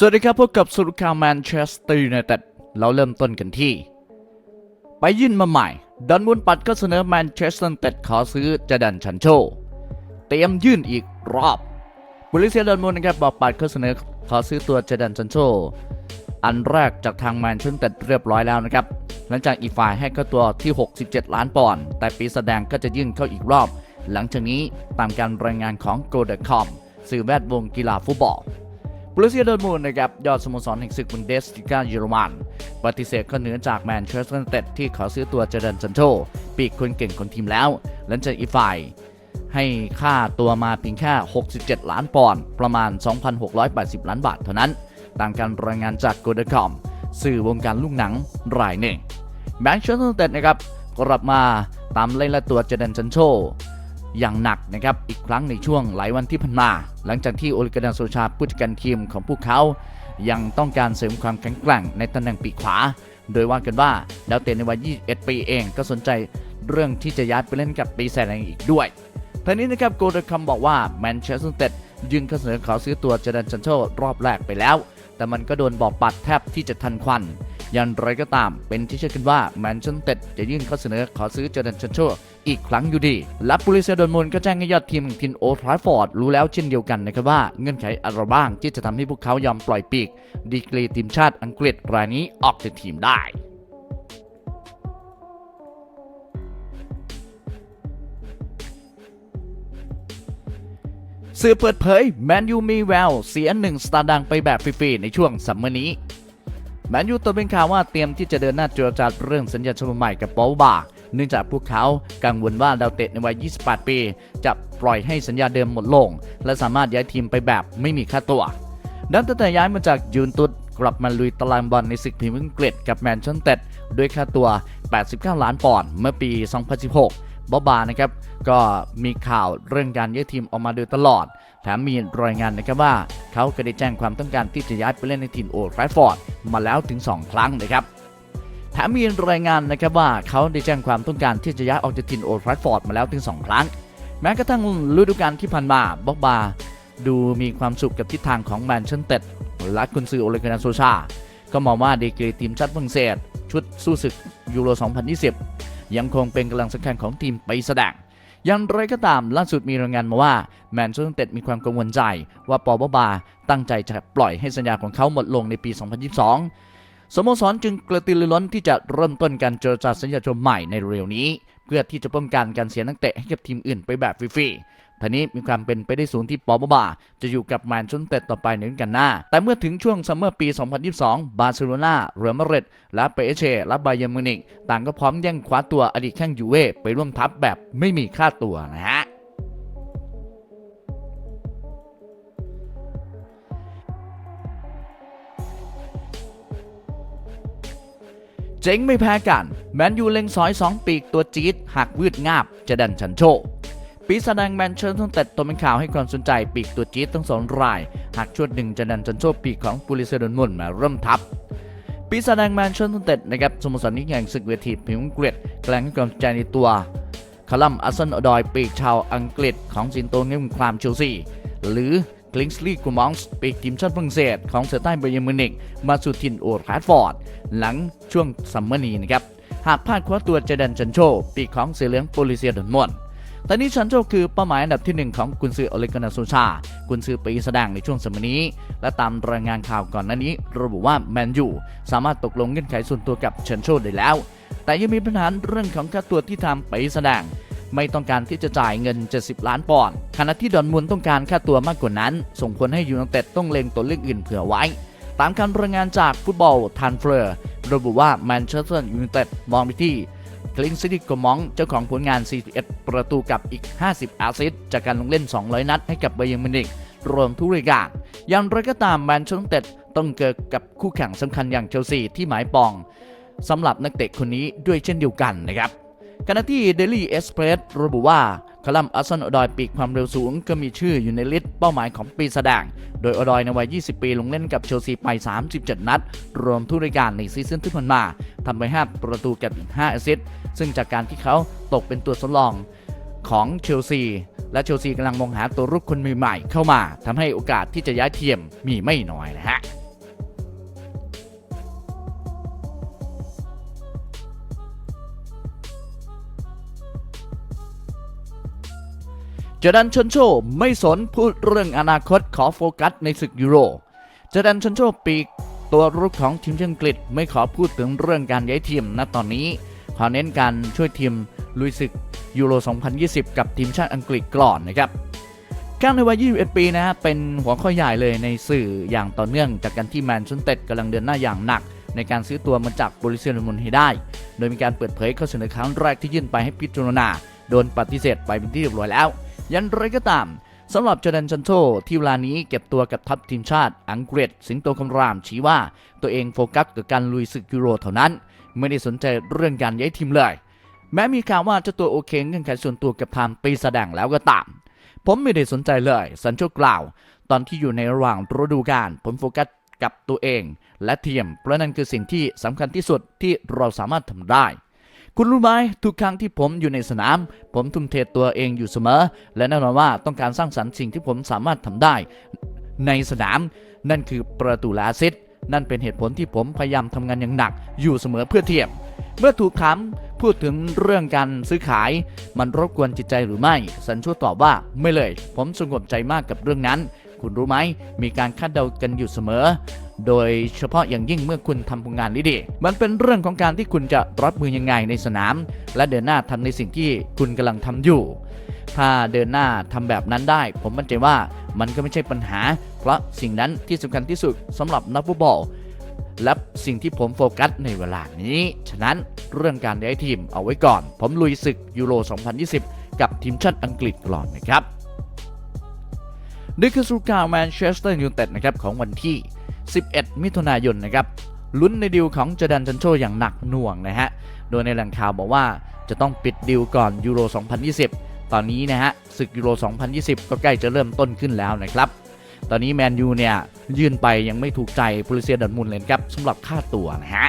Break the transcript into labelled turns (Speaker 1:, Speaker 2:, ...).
Speaker 1: สวัสดีครับพบกับสุรคาวแมนเชสเตอร์ยูไนเต็ดเราเริ่มต้นกันที่ ไปยื่นมาใหม่ดอนมุนปัดก็เสนอแมนเชสเตอร์ยูไนเต็ดขอซื้อจดันชันโช เตรียมยื่นอีกรอบบริเซียดอนมุนนะครับบอกปัดก็เสนอขอซื้อตัวจดันชันโช อันแรกจากทางแมนเชสเตอร์ยูไนเต็ดเรียบร้อยแล้วนะครับหลังจากอีกฝ่ายให้ก็ตัวที่ 67 ล้านปอนด์แต่ปีแสดงก็จะยื่นเข้าอีกรอบ หลังจากนี้ตามการรายงานของ g o d c o m สื่อแวดวงกีฬาฟุตบอล บรูเซียดอร์มูลนะครับยอดสโมสรแห่งศึกบุนเดสลิกาเยอรมัน ปฏิเสธข้อเหนือจากแมนเชสเตอร์ยูไนเต็ดที่ขอซื้อตัวเจเดนซันโชปีกคนเก่งของทีมแล้วหลังจากอีกฝ่ายให้ค่าตัวมาเพียงแค่ 67 ล้านปอนด์ประมาณ 2,680 ล้านบาทเท่านั้น ตามการรายงานจากโกลเดคอมสื่อวงการลูกหนังรายหนึ่งแมนเชสเตอร์ยูไนเต็ดนะครับกลับมาตามไล่ละตัวเจเดนซันโช อย่างหนักนะครับอีกครั้งในช่วงหลายวันที่ผ่านมา หลังจากที่โอลิกาดาโซชาผู้จัดการทีมของพวกเขา ยังต้องการเสริมความแข็งแกร่งในตำแหน่งปีกขวา โดยว่ากันว่าดาวเตะในวัย 21 ปีเองก็สนใจเรื่องที่จะย้ายไปเล่นกับปีแสดงอีกด้วยทั้งนี้นะครับโกลเดคัมบอกว่าแมนเชสเตอร์เต็ดยื่นข้อเสนอขอซื้อตัวเจดันชันโชรอบแรกไปแล้ว แต่มันก็โดนบอกปัดแทบที่จะทันควัน อย่างไรก็ตาม เป็นที่เชื่อกันว่าแมนเชสเตอร์ยูไนเต็ดจะยื่นข้อเสนอขอซื้อเจอร์แดนชันโชอีกครั้งอยู่ดี และบริเซียดอนมูลก็แจ้งให้ยอดทีมทีมโอทราฟอร์ดรู้แล้วเช่นเดียวกันนะครับว่าเงื่อนไขอะไรบ้างที่จะทำให้พวกเขายอมปล่อยปีก ดีกรีทีมชาติอังกฤษรายนี้ออกจากทีมได้สื่อเปิดเผย แมนยูมีแวว เสียหนึ่งสตาร์ดังไปแบบฟรีๆในช่วงซัมเมอร์นี้ แมนยูตัวเป็นข่าวว่าเตรียมที่จะเดินหน้าเจรจาเรื่องสัญญาฉบับใหม่กับปอลบาเนื่องจากพวกเขากังวลว่าดาวเตะในวัย 28 ปี จะปล่อยให้สัญญาเดิมหมดลง และสามารถย้ายทีมไปแบบไม่มีค่าตัว ดังตั้งแต่ย้ายมาจากยูนตุดกลับมาลุยตารางบอลในศึกพรีเมียร์อังกฤษกับแมนเชสเตอร์ด้วยค่าตัว 89 ล้านปอนด์เมื่อปี 2016บอบบานะครับ ก็มีข่าวเรื่องการย้ายทีมออกมาโดยตลอด แถมมีรายงานนะครับว่า เขาก็ได้แจ้งความต้องการที่จะย้ายไปเล่นในทีมโอท์แทราฟอร์ดมาแล้วถึง 2 ครั้งนะครับแถมมีรายงานนะครับว่าเขาได้แจ้งความต้องการที่จะย้ายออกจากทีมโอท์แทราฟอร์ดมาแล้วถึง 2 ครั้ง แม้กระทั่งฤดูกาลที่ผ่านมาบ็อกบาดูมีความสุขกับทิศทางของแมนเชสเตอร์และกุนซือโอเลกานาโซชา ก็มองว่าดีกรีทีมชาติฝรั่งเศส ชุดสู้ศึกยูโร 2020 ยังคงเป็นกำลังสำคัญของทีมไปแสดง อย่างไรก็ตามล่าสุดมีรายงานมาว่าแมนเชสเตอร์เต็ดมีความกังวลใจ ว่าปอบาบาตั้งใจจะปล่อยให้สัญญาของเขาหมดลงในปี 2022 สโมสรจึงกระตือรือร้นที่จะเริ่มต้นการเจรจาสัญญาชมใหม่ในเร็วนี้ เพื่อที่จะป้องกันการเสียนักเตะให้กับทีมอื่นไปแบบฟรีๆ ทีนี้มีความเป็นไปได้สูงที่ปอบาบา จะอยู่กับแมนเชสเตอร์ต่อไปในฤดูกาลหน้า แต่เมื่อถึงช่วงซัมเมอร์ปี 2022 บาร์เซโลนาเรอัลมาดริดและเปเชและไบเยร์มิวนิกต่างก็พร้อมแย่งคว้าตัวอดีตแข้งยูเว่ไปร่วมทัพแบบไม่มีค่าตัวนะฮะเจ๋งไม่แพ้กัน แมนยูเล็งสอย 2 ปีกตัวจี๊ดหักวืดงาบจะดันชันโช ปีแสดงแมนเชสเตอร์ยูไนเตดตัวเป็นข่าวให้ความสนใจปีกตัวจี๊ดทั้งสองรายหากชวดหนึ่งจะดันชันโชปีกของปูริเซโดนมุนมาเริ่มทัพปีแสดงแมนเชสเตอร์ยูไนเตดนะครับสโมสรนี้แข่งศึกเวทีพรีเมียร์อังกฤษกลังให้ความสนใจในตัวคาลัมอัสซันอดอยปีกชาวอังกฤษของสินโตเงิมคลามเชลซีหรือกลิงส์ลีกูมองส์ปีกทีมชาติฝรั่งเศสของเซอร์ใต้เบย์มินิกมาสู่ทินโอลด์แทราฟฟอร์ด หลังช่วงซัมเมอร์นี้นะครับ หากพลาดคว้าตัวเจดันจันโช ปีกของเสือเหลืองโปลิเซียดอนมอน ตอนนี้ชันโชคือเป้าหมายอันดับที่ 1 ของกุนซือโอเลกานาโซชา กุนซือปีแสดงในช่วงสมัยนี้ และตามรายงานข่าวก่อนหน้านี้ ระบุว่าแมนยูสามารถตกลงเงื่อนไขส่วนตัวกับชันโชได้แล้ว แต่ยังมีปัญหาเรื่องของค่าตัวที่ทำไปแสดงไม่ต้องการที่จะจ่ายเงิน 70 ล้านปอนด์ ขณะที่ดอนมุนต้องการค่าตัวมากกว่านั้น ส่งผลให้ยูไนเต็ดต้องเล็งตัวเลือกอื่นเผื่อไว้ ตามการรายงานจากฟุตบอลทันเฟอร์ระบุว่าแมนเชสเตอร์ยูไนเต็ดมองไปที่ คลิงซิติโกมองเจ้าของผลงาน 41 ประตูกับอีก 50 อาซิสจากการลงเล่น 200 นัดให้กับเบย์นมินิกรวมทุกรายการอย่างไรก็ตามแมนเชสเตอร์ต้องเกิดกับคู่แข่งสำคัญอย่างเชลซีที่หมายปองสำหรับนักเตะคนนี้ด้วยเช่นเดียวกันนะครับขณะที่ Daily Express ระบุว่า คลัมอัสซันอดอยปีกความเร็วสูง ก็มีชื่ออยู่ในลิสต์เป้าหมายของปีแสดง โดยอดอยในวัย 20 ปีลงเล่นกับเชลซีไป 37 นัด รวมทุกรายการในซีซั่นที่ผ่านมาทำไป 5 ประตูกับอีก 5 แอสซิสต์ซึ่งจากการที่เขาตกเป็นตัวสำรองของเชลซีและเชลซีกำลังมองหาตัวรุกคนใหม่ๆเข้ามาทำให้โอกาสที่จะย้ายทีมมีไม่น้อยนะฮะ จดันชนโชไม่สนพูดเรื่องอนาคตขอโฟกัสในศึกยูโรจดันชนโชปีกตัวรุกของทีมชาติอังกฤษไม่ขอพูดถึงเรื่องการย้ายทีมณตอนนี้ ขอเน้นการช่วยทีมลุยศึกยูโร 2020 กับทีมชาติอังกฤษก่อนนะครับก้างในวัย 21 ปีนะฮะเป็นหัวข้อใหญ่เลยในสื่ออย่างต่อเนื่อง จากการที่แมนเชสเตอร์กำลังเดินหน้าอย่างหนัก ในการซื้อตัวมาจากบริษัทมุนให้ได้ โดยมีการเปิดเผยข้อเสนอครั้งแรกที่ยื่นไปให้พิจารณา โดนปฏิเสธไปเป็นที่เรียบร้อยแล้ว ยันไรก็ตามสำหรับจอแดนชันโชที่เวลานี้เก็บตัวกับทัพทีมชาติอังกฤษ สิงโตคำรามชี้ว่าตัวเองโฟกัสกับการลุยศึกยูโรเท่านั้น ไม่ได้สนใจเรื่องการย้ายทีมเลย แม้มีข่าวว่าเจ้าตัวโอเคเงื่อนไขส่วนตัวกับทางปีแสดงแล้วก็ตาม ผมไม่ได้สนใจเลยสันโชกล่าว ตอนที่อยู่ในระหว่างฤดูกาลผมโฟกัสกับตัวเอง และทีมเพราะนั่นคือสิ่งที่สำคัญที่สุดที่เราสามารถทำได้ คุณรู้ไหมทุกครั้งที่ผมอยู่ในสนาม ผมทุ่มเทตัวเองอยู่เสมอ และแน่นอนว่าต้องการสร้างสรรค์สิ่งที่ผมสามารถทำได้ ในสนาม นั่นคือประตูละแอสซิตนั่นเป็นเหตุผลที่ผมพยายามทำงานอย่างหนัก อยู่เสมอเพื่อเทียมเมื่อถูกถามพูดถึงเรื่องการซื้อขาย มันรบกวนจิตใจหรือไม่ สันชูตอบว่าไม่เลย ผมสงบใจมากกับเรื่องนั้น คุณรู้ไหมมีการคาดเดากันอยู่เสมอ โดยเฉพาะอย่างยิ่งเมื่อคุณทำผลงานด้ดีมันเป็นเรื่องของการที่คุณจะรับมือยังไงในสนาม และเดินหน้าทำในสิ่งที่คุณกำลังทำอยู่ ถ้าเดินหน้าทำแบบนั้นได้ ผมมั่นใจว่ามันก็ไม่ใช่ปัญหา เพราะสิ่งนั้นที่สำคัญที่สุดสำหรับนักฟุตบอลและสิ่งที่ผมโฟกัสในเวลานี้ ฉะนั้นเรื่องการย้ายทีมเอาไว้ก่อน ผมลุยศึกยูโร 2020 กับทีมชาติอังกฤษก่อนนะครับนี่คือสรุปข่าวแมนเชสเตอร์ยูไนเต็ดนะครับของวันที่ 11 มิถุนายนนะครับลุ้นในดิวของเจดันจันโชอย่างหนักหน่วงนะฮะ โดยในแหล่งข่าวบอกว่าจะต้องปิดดิวก่อนยูโร 2020 ตอนนี้นะฮะศึกยูโร 2020 ก็ใกล้จะเริ่มต้นขึ้นแล้วนะครับ ตอนนี้แมนยูเนี่ย ยื่นไปยังไม่ถูกใจโปลิเซียดันมุนเลยครับสำหรับค่าตัวนะฮะ